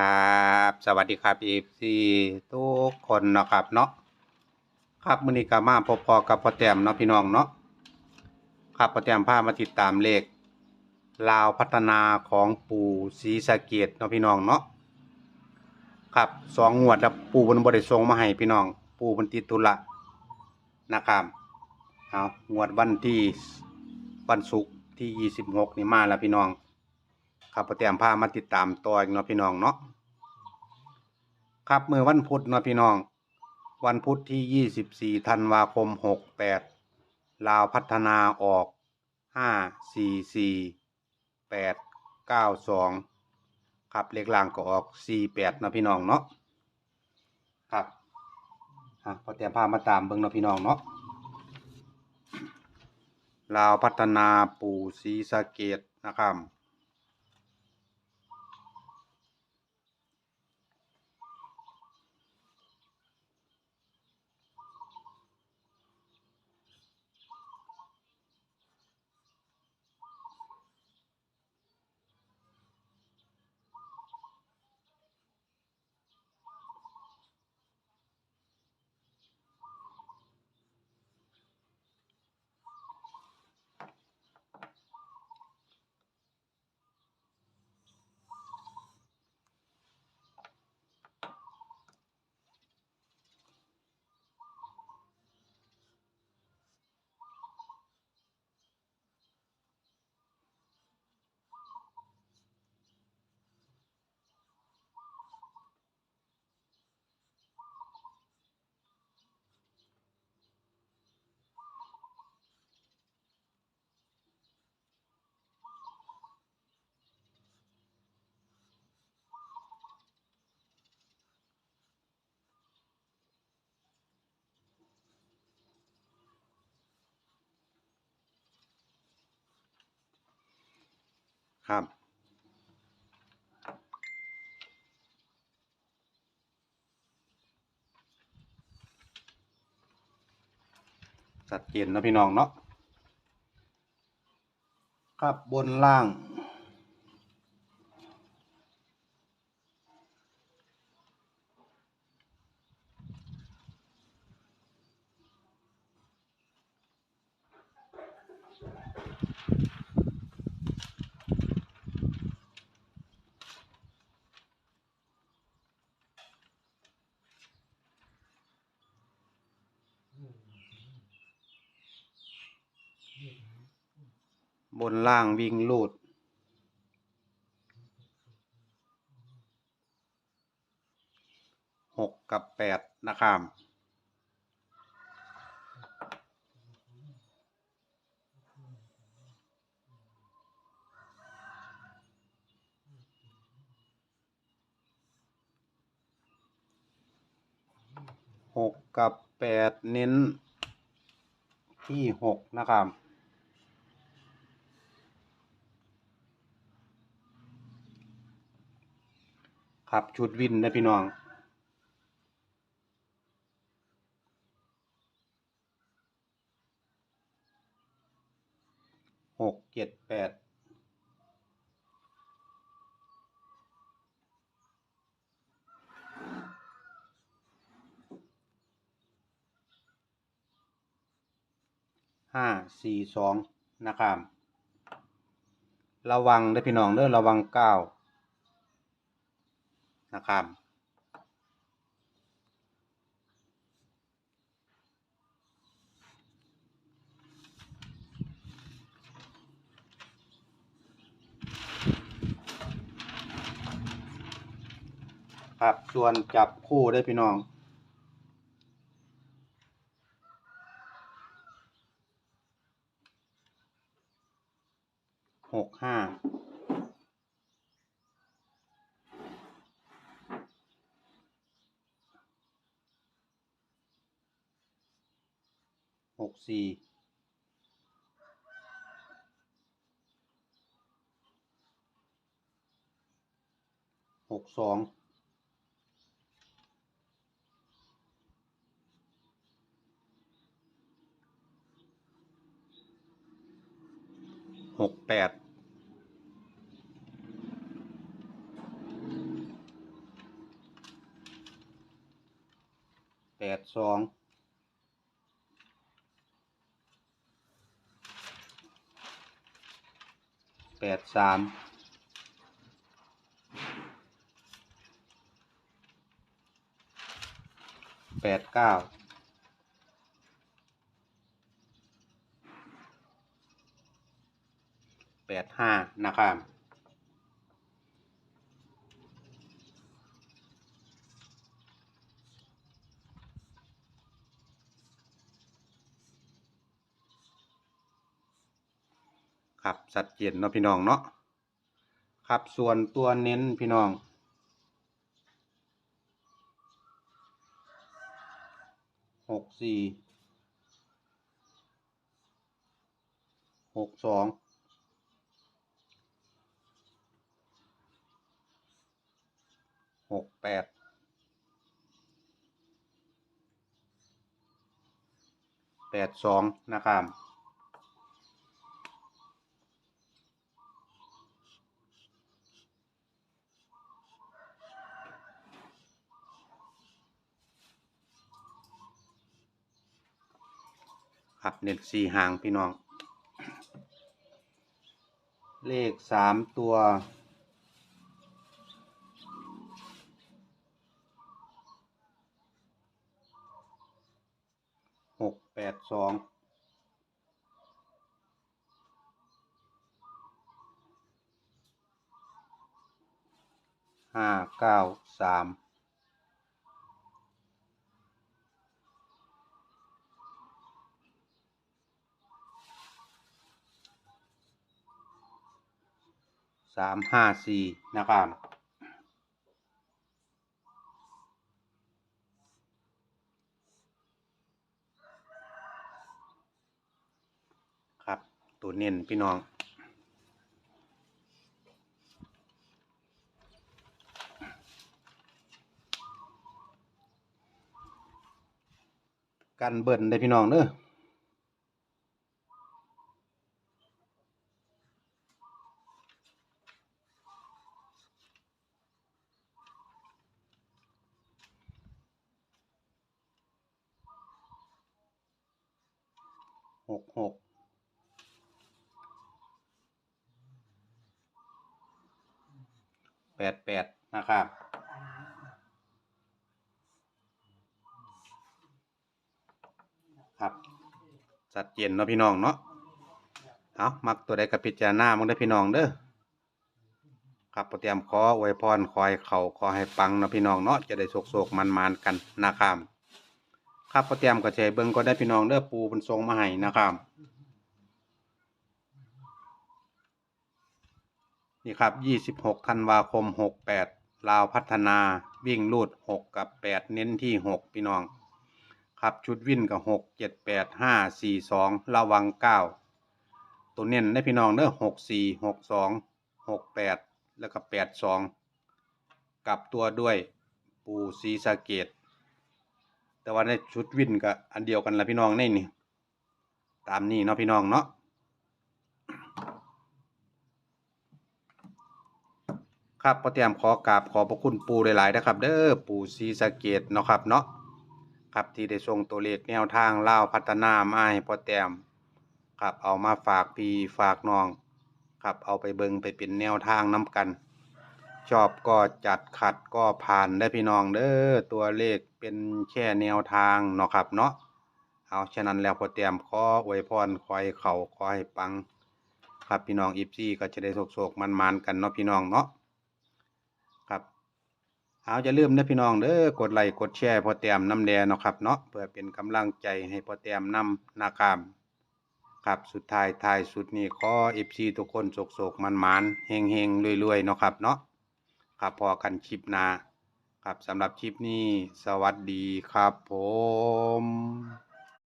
ครับ สวัสดีครับเอฟซีทุกคนเนาะครับเนาะครับมือนี้ก็มาพบพอกับพอแต้มเนาะพี่น้องเนาะครับพอแต้มพามาติดตามเลขลาวพัฒนาของปู่ศรีสะเกดเนาะพี่น้องเนาะครับสองงวดแล้วปู่เพิ่นบ่ได้ส่งมาให้พี่น้อง ปู่เพิ่นติดธุระนะครับเอางวดวันที่วันศุกร์ที่ 26 นี่มาแล้วพี่น้อง ครับประเตรียมพามาติดตามต่ออีกเนาะพี่น้องเนาะครับเมื่อวันพุธเนาะพี่น้อง วันพุธที่24ธันวาคม68ลาวพัฒนาออก544 892ครับเลขล่างก็ออก48เนาะพี่น้องเนาะครับอะพอเตรียมพามาตามเบิ่งเนาะพี่น้องเนาะลาวพัฒนาปู่ศรีสะเกดนะครับ ครับ สัดเจนเนนะพี่น้องเนาะครับบนล่าง นล่างวิ่งลูด หกกับแปดนะครับหกกับแปดเน้นที่หกนะครับ ครับ ชุดวินนะพี่น้องหกเจ็ดแปดห้าสี่สองนะครับ ระวังเด้พี่น้องเด้อระวังเก้า นะครับ ครับส่วนจับคู่ได้พี่น้องหกห้า หกสี่หกสองหกแปดแปดสอง ปดสามแปดเก้าแปดห้านะครับ ครับสัดเจนเนาะพี่น้องเนาะครับส่วนตัวเน้นพี่น้อง หกสี่ หกสอง หกแปด แปดสองนะครับ ครับเน็ตสี่หางพี่น้อง เลขสามตัว หกแปดสองห้าเก้าสาม สามห้าสี่นะครับครับ ตัวเน้นพี่น้องกันเบิ่นได้พี่น้องเด้อห กหกแปดแปดนะครับ ครับชัดเจนเนาะพี่น้องเนาะเอามักตัวใดกับพิจารณามึงได้พี่น้องเด้อครับเตรียมขออวยพรคอยเขาขอให้ปังเนาะพี่น้องเนาะจะได้โศกๆมันๆกันนะครับ ครับเตรียมก็ใช้เบิ่งก็ได้พี่น้องเด้อปูเป็นทรงมาให้นะครับ นี่ครับยี่สิบหกธันวาคมหกแปดลาวพัฒนาวิ่งลูดหกกับแปดเน้นที่หกพี่น้อง ครับชุดวิ่นกับหกเจ็ดแปดห้าสี่สองระวังเก้าตัวเน้นได้พี่น้องเด้อหกสี่หกสองหกแปดแล้วก็แปดสองกลับตัวด้วยปูซีสะเกต แต่ว่าในชุดวินก็อันเดียวกันละพี่น้องนี่นี่ตามนี้เนาะพี่น้องเนาะครับพอเตรียมขอกราบขอพระคุณปูหลายๆนะครับ เด้อปูซีสะเกตเนาะครับเนาะครับที่ได้ส่งตัวเลขแนวทางเล่าพัฒนามาให้พอเตรียมครับเอามาฝากพี่ฝากน้อง ครับเอาไปเบิงไปเป็นแนวทางน้กัน ชอบก็จัดขัดก็ผ่านได้พี่น้องเด้อตัวเลขเป็นแค่แนวทางเนาะครับเนาะเอาฉะนั้นแล้วพอเตรียมขออวยพรคอยเข่าคอยปัง ครับพี่น้องอีฟซี่ก็จะได้โศกๆมันๆกันเนาะพี่น้องเนาะครับเอาจะลืมนะพี่น้องเด้อกดไลค์กดแชร์พอแต้มน้ำแดงเนาะครับเนาะเพื่อเป็นกำลังใจให้พอแต้มนำนาคามครับสุดท้ายท้ายสุดนี้ขอเอฟซีทุกคนโศกโศกมันมันเฮงเฮงรวยๆเนาะครับเนาะ ครับพอกันคลิปหน้าครับสำหรับคลิปนี้สวัสดีครับผม